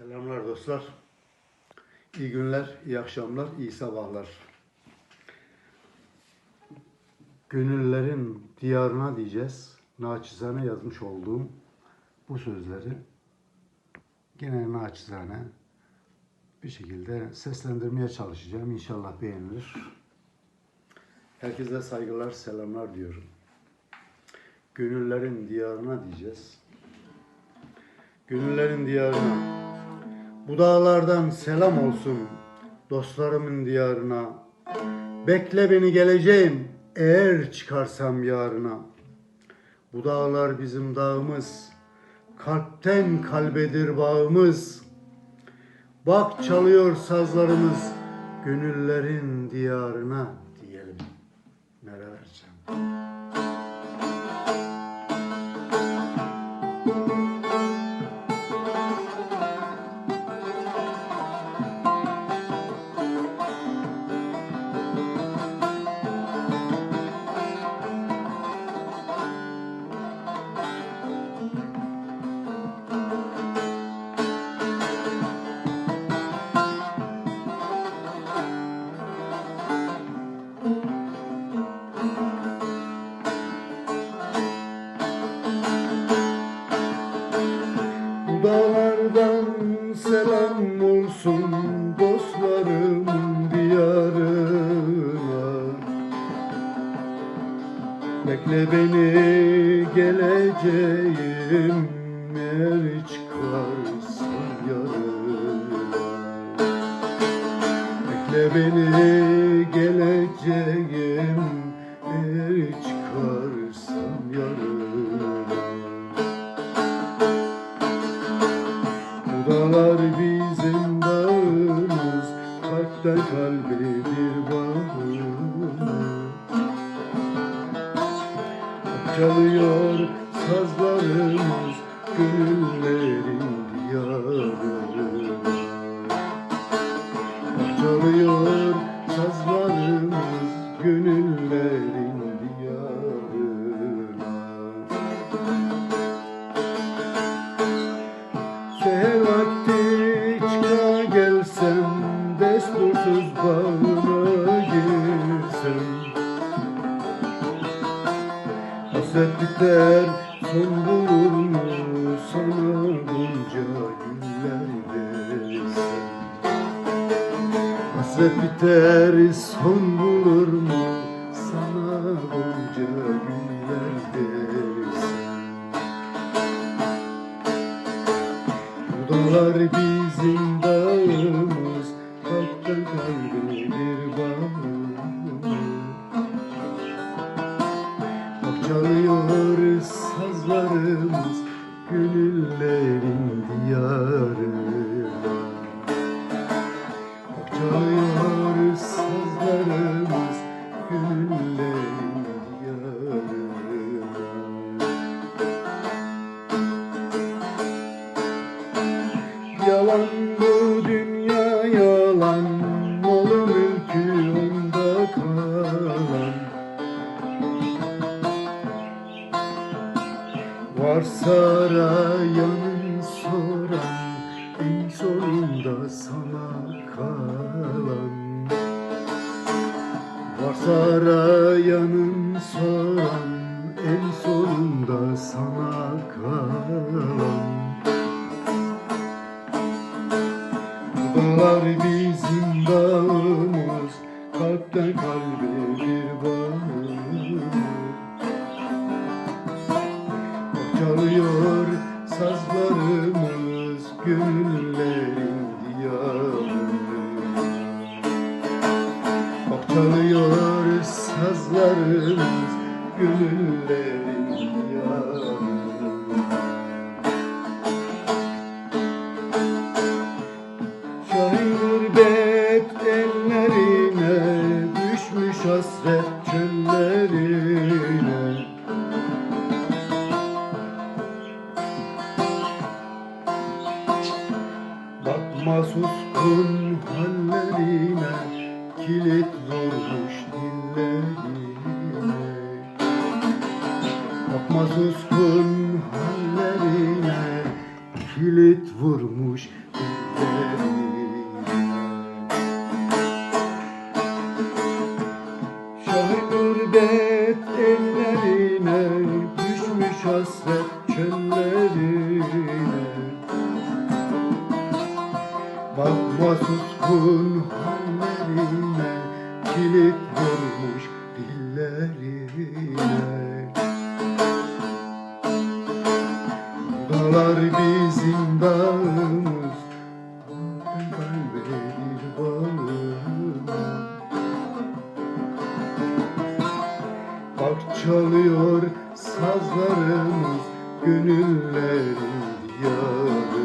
Selamlar dostlar. İyi günler, iyi akşamlar, iyi sabahlar. Gönüllerin diyarına diyeceğiz. Naçizane yazmış olduğum bu sözleri gene naçizane bir şekilde seslendirmeye çalışacağım. İnşallah beğenilir. Herkese saygılar, selamlar diyorum. Gönüllerin diyarına diyeceğiz. Gönüllerin diyarına. Bu dağlardan selam olsun dostlarımın diyarına. Bekle beni geleceğim eğer çıkarsam yarına. Bu dağlar bizim dağımız, kalpten kalbedir bağımız. Bak çalıyor sazlarımız gönüllerin diyarına dağlardan selam olsun dostlarımın diyarına. Bekle beni geleceğim eğer çıkarsın yarına. Bekle beni geleceğim eğer çıkarsın yarına Çalıyor sazlarımız Gönüllerin diyarı Çalıyor sazlarımız Gönüllerin diyarına Seher vakti çıka gelsem Destursuz bağına girsem Hasret biter son bulur mu Sana bunca güller versem Hasret biter son bulur mu Sana bunca Bu dağlar bizim dağımız Kalpten kalbe çalıyor sazlarımız Gönüllerin diyarı Bak çalıyor sazlarımız Gönüllerin diyarı Yalan bu dünya Varsa arayanın soran En sonunda sana kalan. Varsa arayanın soran En sonunda sana kalan. Dağlar bizim dağımız Kalpten kalbe bir bağımız çalıyor sazlarımız Gönüllerin diyarı. Bak çalıyor sazlarımız Gönüllerin diyarı. Şahin gurbet ellerine Düşmüş hasret Bakma suskun hallerine Kilit vurmuş dillerine Bakma suskun hallerine kilit vurmuş dillerine. Şahin gurbet ellerine düşmüş hasret kilit vurmuş dillerine Dağlar bizim dağımız Kalbedir bağımız Bak çalıyor sazlarımız Gönüllerin diyarı